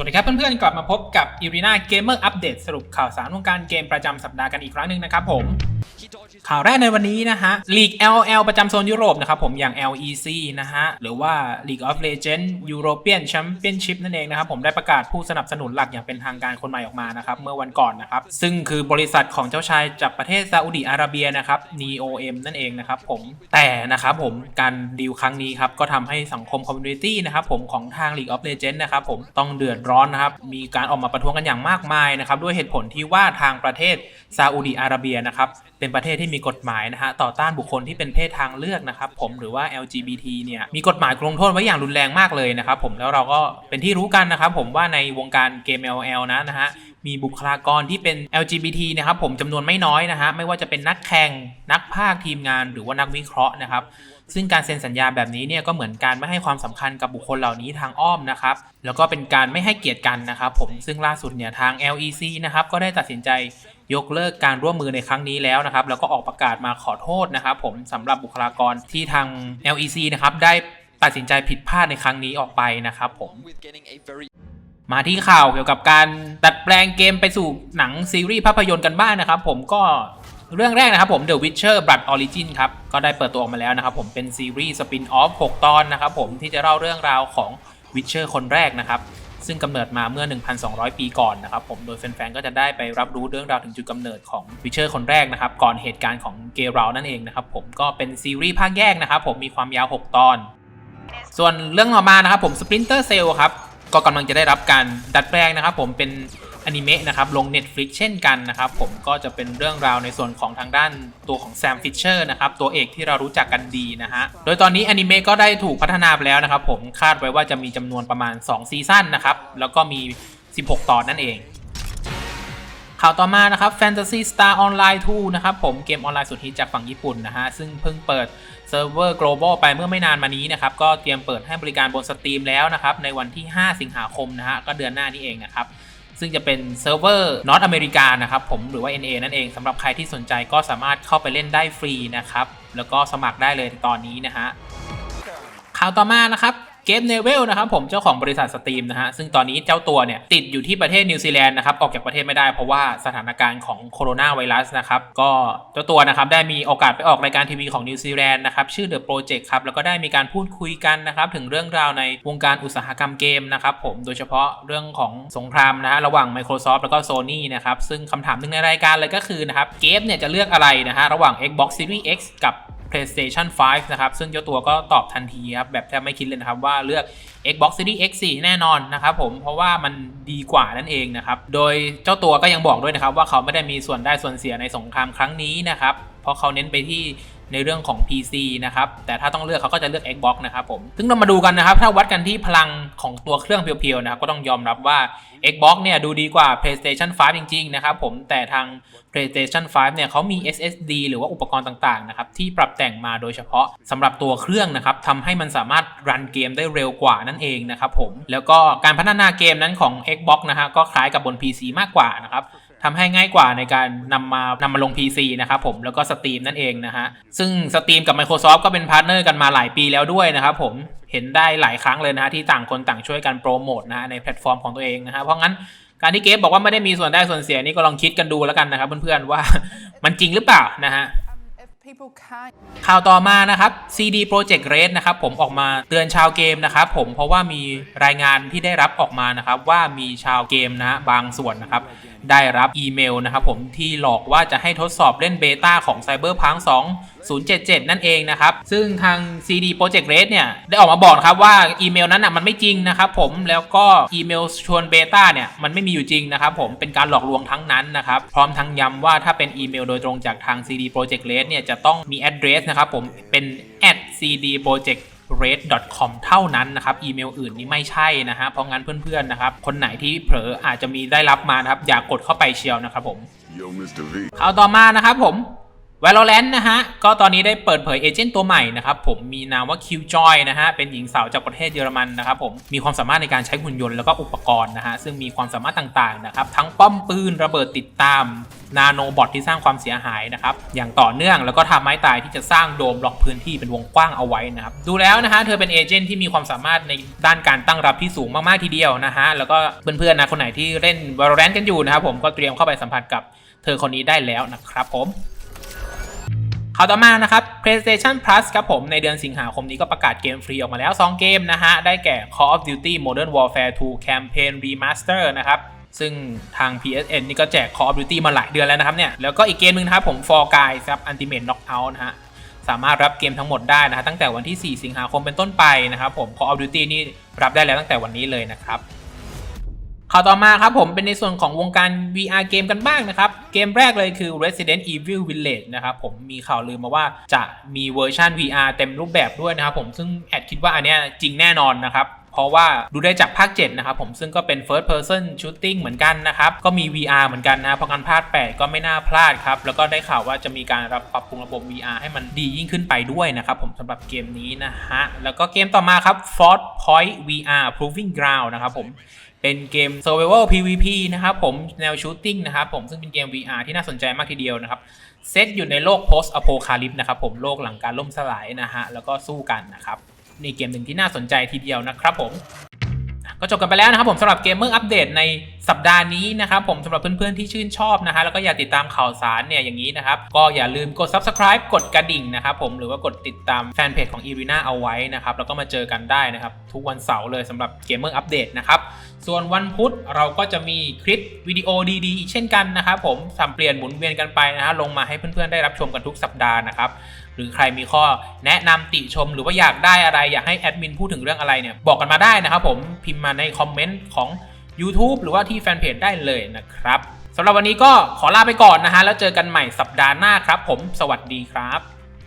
วัสดีครับเพื่อนๆ กลับมาพบกับ Irina Gamer Update สรุปข่าวสารวงการเกมประจำสัปดาห์กันอีกครั้งหนึ่งนะครับผมข่าวแรกในวันนี้นะฮะ League LOL ประจำโซนยุโรปนะครับผมอย่าง LEC นะฮะหรือว่า League of Legends European Championship นั่นเองนะครับผมได้ประกาศผู้สนับสนุนหลักอย่างเป็นทางการคนใหม่ออกมานะครับเมื่อวันก่อนนะครับซึ่งคือบริษัทของเจ้าชายจากประเทศซาอุดิอาระเบียนะครับ NEOM นั่นเองนะครับผมแต่นะครับผมการดีลครั้งนี้ครับก็ทำให้สังคมคอมมูนิตี้นะครับผมของทาง League of Legends นะครับผมต้องเดือดร้อนนะครับมีการออกมาประท้วงกันอย่างมากมายนะครับด้วยเหตุผลที่ว่าทางประเทศซาอุดิอาระเบียนะครับ เป็นประเทศที่มีกฎหมายนะฮะต่อต้านบุคคลที่เป็นเพศทางเลือกนะครับผมหรือว่า LGBT เนี่ยมีกฎหมายลงโทษไว้อย่างรุนแรงมากเลยนะครับผมแล้วเราก็เป็นที่รู้กันนะครับผมว่าในวงการเกม LL นะนะฮะ มีบุคลากรที่เป็น LGBT นะครับผมจำนวนไม่น้อยนะฮะไม่ว่าจะเป็นนักแข่งนักพากย์ทีมงานหรือว่านักวิเคราะห์นะครับ ซึ่งการเซ็นสัญญาแบบนี้เนี่ยก็เหมือนการไม่ให้ความสำคัญกับบุคคลเหล่านี้ทางอ้อมนะครับ แล้วก็เป็นการไม่ให้เกียรติกันนะครับผมซึ่งล่าสุดเนี่ยทาง LEC นะครับก็ได้ตัดสินใจยกเลิกการร่วมมือในครั้งนี้แล้วนะครับ แล้วก็ออกประกาศมาขอโทษนะครับ ผมสำหรับบุคลากรที่ทาง LEC นะครับได้ตัดสินใจผิดพลาดในครั้งนี้ออกไปนะครับผม มาที่ข่าวเกี่ยวกับการดัดแปลงเกมไปสู่หนังซีรีส์ภาพยนตร์กันบ้างนะครับ ผมก็เรื่องแรกนะครับผม The Witcher Blood Origin ครับ ก็ได้เปิดตัวออกมาแล้วนะครับผมเป็นซีรีส์สปินออฟ 6 ตอนนะครับผมที่จะเล่าเรื่องราวของ Witcher คนแรกนะครับ ซึ่งกำเนิดมาเมื่อ 1,200 ปีก่อนนะครับผมโดยแฟนๆก็จะได้ไปรับรู้เรื่องราวถึงจุดกำเนิดของ Witcher คนแรกนะครับ ก่อนเหตุการณ์ของเกรานั่นเองนะครับผมก็เป็นซีรีส์ภาคแยกนะครับผมมีความยาว 6 ตอน ส่วนเรื่องต่อมานะครับผม Splinter Cell ครับ ก็กำลังจะได้รับการดัดแปลงนะครับ ผมเป็นอนิเมะนะครับลง Netflix เช่นกันนะครับผมก็จะเป็นเรื่องราวในส่วนของทางด้านตัวของแซมฟิชเชอร์นะครับตัวเอกที่เรารู้จักกันดีนะฮะโดยตอนนี้อนิเมะก็ได้ถูกพัฒนาไปแล้วนะครับผมคาดไว้ว่าจะมีจำนวนประมาณ 2 ซีซั่นนะครับแล้วก็มี 16 ตอนนั่นเอง ข่าวต่อมานะครับ Fantasy Star Online 2 นะครับผมเกมออนไลน์สุดฮิตจากฝั่งญี่ปุ่นนะฮะ ซึ่งเพิ่งเปิดเซิร์ฟเวอร์ global ไปเมื่อไม่นานมานี้นะครับ ก็เตรียมเปิดให้บริการบนสตรีมแล้วนะครับ ในวันที่ 5 สิงหาคมนะฮะ ก็เดือนหน้านี้เองนะครับ ซึ่งจะเป็นเซิร์ฟเวอร์นอตอเมริกานะครับผมหรือว่า NA นั่นเองสำหรับใครที่สนใจก็สามารถเข้าไปเล่นได้ฟรีนะครับแล้วก็สมัครได้เลยตอนนี้นะฮะข่าวต่อมานะครับ เกมเนเวลนะครับผมเจ้าของบริษัทสตรีมนะฮะซึ่งตอนนี้เจ้าตัวเนี่ยติดอยู่ที่ประเทศนิวซีแลนด์นะครับออกจากประเทศไม่ได้เพราะว่าสถานการณ์ของโคโรนาไวรัสนะครับก็เจ้าตัวนะครับได้มีโอกาสไปออกรายการทีวีของนิวซีแลนด์นะครับชื่อ The Project ครับแล้วก็ได้มีการพูดคุยกันนะครับถึงเรื่องราวในวงการอุตสาหกรรมเกมนะครับผมโดยเฉพาะเรื่องของสงครามนะฮะระหว่าง Microsoft แล้วก็ Sony นะครับซึ่งคำถามหนึ่งในรายการเลยก็คือนะครับเกมเนี่ยจะเลือกอะไรนะฮะระหว่าง Xbox Series X กับ PlayStation 5 นะครับ ซึ่งเจ้าตัวก็ตอบทันทีครับ แบบแทบไม่คิดเลยนะครับว่าเลือก Xbox Series X 4 แน่นอนนะครับผม เพราะว่ามันดีกว่านั่นเองนะครับ โดยเจ้าตัวก็ยังบอกด้วยนะครับว่าเขาไม่ได้มีส่วนได้ส่วนเสียในสงครามครั้งนี้นะครับ เพราะเขาเน้นไปที่ ในเรื่องของ PC นะครับ แต่ถ้าต้องเลือกเขาก็จะเลือก Xbox นะครับผม ซึ่งเรามาดูกันนะครับ ถ้าวัดกันที่พลังของตัวเครื่องเพียวๆนะครับ ก็ต้องยอมรับว่า Xbox เนี่ยดูดีกว่า PlayStation 5 จริง ๆ นะครับผม แต่ทาง PlayStation 5 เนี่ยเขามี SSD หรือว่าอุปกรณ์ต่างๆ นะครับ ที่ปรับแต่งมาโดยเฉพาะสำหรับตัวเครื่องนะครับทำให้มันสามารถรันเกมได้เร็วกว่านั่นเองนะครับผม แล้วก็การพัฒนาเกมนั้นของ Xbox นะฮะ ก็คล้ายกับบน PC มากกว่านะครับ ทำให้ง่ายกว่าในการนำมานำมาลง PC นะครับผมแล้วก็สตรีมนั่นเองนะฮะซึ่งสตรีมกับ Microsoft ก็เป็นพาร์ทเนอร์กันมาหลายปีแล้วด้วยนะครับผมเห็นได้หลายครั้งเลยนะฮะที่ต่างคนต่างช่วยกันโปรโมทนะฮะในแพลตฟอร์มของตัวเองนะฮะเพราะงั้นการที่เกฟบอกว่าไม่ได้มีส่วนได้ส่วนเสียนี่ก็ลองคิดกันดูแล้วกันนะครับเพื่อนๆว่ามันจริงหรือเปล่านะฮะข่าวต่อมานะครับ CD Projekt Red นะครับผมออกมาเตือนชาวเกมนะครับผมเพราะว่ามีรายงานที่ได้รับออกมานะครับว่ามีชาวเกมนะบางส่วนนะครับได้รับอีเมลนะครับผมที่หลอกว่าจะให้ทดสอบเล่นเบต้าของ Cyberpunk 2077 นั่นเองนะครับ ซึ่งทาง CD Projekt Red เนี่ย ได้ออกมาบอกครับว่าอีเมลนั้นอะมันไม่จริงนะครับผมแล้วก็อีเมลชวนเบต้าเนี่ย มันไม่มีอยู่จริงนะครับผมเป็นการหลอกลวงทั้งนั้นนะครับ พร้อมทั้งย้ำว่าถ้าเป็นอีเมลโดยตรงจากทาง CD Projekt Red เนี่ยจะต้องมี address นะครับผมเป็น at cd project red.com เท่านั้นนะครับ อีเมลอื่นนี่ไม่ใช่นะฮะ เพราะงั้นเพื่อนๆนะครับ คนไหนที่เผลออาจจะมีได้รับมานะครับ อย่ากดเข้าไปเชียวนะครับผม Yo, Mr. V. ข่าวต่อมานะครับผม Valorant นะฮะ ก็ตอนนี้ได้เปิดเผยเอเจนต์ตัวใหม่นะครับ ผมมีนามว่า Killjoy นะฮะ เป็นหญิงสาวจากประเทศเยอรมันนะครับผม มีความสามารถในการใช้หุ่นยนต์แล้วก็อุปกรณ์นะฮะ ซึ่งมีความสามารถต่างๆนะครับ ทั้งป้อมปืนระเบิดติดตาม นาโนบอทที่สร้างความเสียหายนะครับ อย่างต่อเนื่องแล้วก็ทำไม้ตายที่จะสร้างโดมล็อกพื้นที่เป็นวงกว้างเอาไว้นะครับ ดูแล้วนะฮะเธอเป็นเอเจนต์ที่มีความสามารถในด้านการตั้งรับที่สูงมากๆทีเดียวนะฮะ แล้วก็เพื่อนๆนะคนไหนที่เล่น Valorant กันอยู่นะครับผมก็เตรียมเข้าไปสัมผัสกับเธอคนนี้ได้แล้วนะครับผม ข่าวต่อมานะครับ PlayStation Plus ครับผมในเดือนสิงหาคมนี้ก็ประกาศเกมฟรีออกมาแล้ว 2 เกมนะฮะ ได้แก่ Call of Duty Modern Warfare 2 Campaign Remaster นะครับซึ่งทาง PSN นี่ก็แจก Call of Duty มาหลายเดือนแล้วนะครับเนี่ย แล้วก็อีกเกมหนึงนะครับผม For Guys ครับ Ultimate Knockout นะฮะ สามารถรับเกมทั้งหมดได้นะฮะตั้งแต่วันที่ 4 สิงหาคมเป็นต้นไปนะครับผม Call of Duty นี่รับได้แล้วตั้งแต่วันนี้เลยนะครับ ข่าวต่อมาครับผมเป็นในส่วนของวงการ VR เกมกันบ้างนะครับ เกมแรกเลยคือ Resident Evil Village นะครับผมมีข่าวลือมาว่าจะมีเวอร์ชัน VR เต็มรูปแบบด้วยนะครับผมซึ่งแอดคิดว่าอันเนี้ยจริงแน่นอนนะครับเพราะว่าดูได้จากภาค 7 นะครับผมซึ่งก็เป็น first person shooting เหมือนกันนะครับ ก็มี VR เหมือนกันนะเพราะกันภาค 8 ก็ไม่น่าพลาดครับ แล้วก็ได้ข่าวว่าจะมีการรับปรับปรุงระบบ VR ให้มันดียิ่งขึ้นไปด้วยนะครับผมสำหรับเกมนี้นะฮะ แล้วก็เกมต่อมาครับ Fort Point VR Proving Ground นะครับผม เป็นเกม Survival PVP นะครับผมแนวชูตติ้งนะครับผมซึ่งเป็นเกม VR ที่น่าสนใจมากทีเดียวนะครับเซตอยู่ในโลก Post Apocalypse นะครับผมโลกหลังการล่มสลายนะฮะแล้วก็สู้กันนะครับนี่เกมหนึ่งที่น่าสนใจทีเดียวนะครับผม ก็จบกันไปแล้วนะครับผมสำหรับเกมเมอร์อัปเดตในสัปดาห์นี้นะครับผมสำหรับเพื่อนๆที่ชื่นชอบนะฮะแล้วก็อยากติดตามข่าวสารเนี่ยอย่างนี้นะครับก็อย่าลืมกด subscribe กดกระดิ่งนะครับผมหรือว่ากดติดตามแฟนเพจของ Irina เอาไว้นะครับแล้วก็มาเจอกันได้นะครับทุกวันเสาร์เลยสำหรับเกมเมอร์อัปเดตนะครับส่วนวันพุธเราก็จะมีคลิปวิดีโอดีๆอีกเช่นกันนะครับผมสับเปลี่ยนหมุนเวียนกันไปนะฮะลงมาให้เพื่อนๆได้รับชมกันทุกสัปดาห์นะครับ หรือใครมีข้อแนะนำติชม หรือว่าอยากได้อะไรอยากให้แอดมินพูดถึงเรื่องอะไรเนี่ยบอกกันมาได้นะครับผมพิมพ์มาในคอมเมนต์ของ YouTube หรือว่าที่แฟนเพจได้เลยนะครับสำหรับวันนี้ก็ขอลาไปก่อนนะฮะแล้วเจอกันใหม่สัปดาห์หน้าครับ ผมสวัสดีครับ